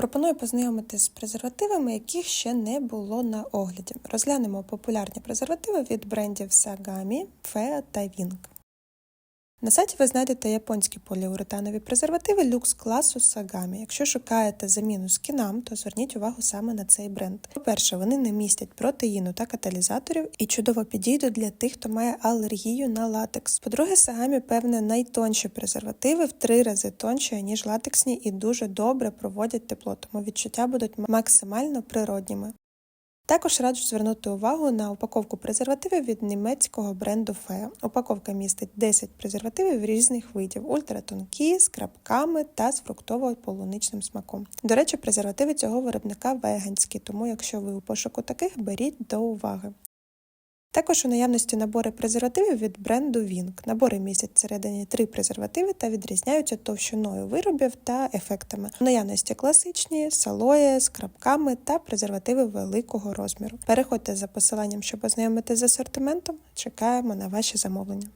Пропоную познайомитись з презервативами, яких ще не було на огляді. Розглянемо популярні презервативи від брендів Sagami, Fea та Wing. На сайті ви знайдете японські поліуретанові презервативи люкс класу Sagami. Якщо шукаєте заміну скінам, то зверніть увагу саме на цей бренд. По-перше, вони не містять протеїну та каталізаторів і чудово підійдуть для тих, хто має алергію на латекс. По-друге, Sagami, певне, найтонші презервативи в три рази тонші, ніж латексні, і дуже добре проводять тепло, тому відчуття будуть максимально природніми. Також раджу звернути увагу на упаковку презервативів від німецького бренду Fea. Упаковка містить 10 презервативів різних видів: ультратонкі, з крапками та з фруктово-полуничним смаком. До речі, презервативи цього виробника веганські, тому якщо ви у пошуку таких, беріть до уваги. Також у наявності набори презервативів від бренду Вінк. Набори містять всередині три презервативи та відрізняються товщиною виробів та ефектами. У наявності класичні, салоє, з крапками та презервативи великого розміру. Переходьте за посиланням, щоб ознайомитися з асортиментом. Чекаємо на ваші замовлення.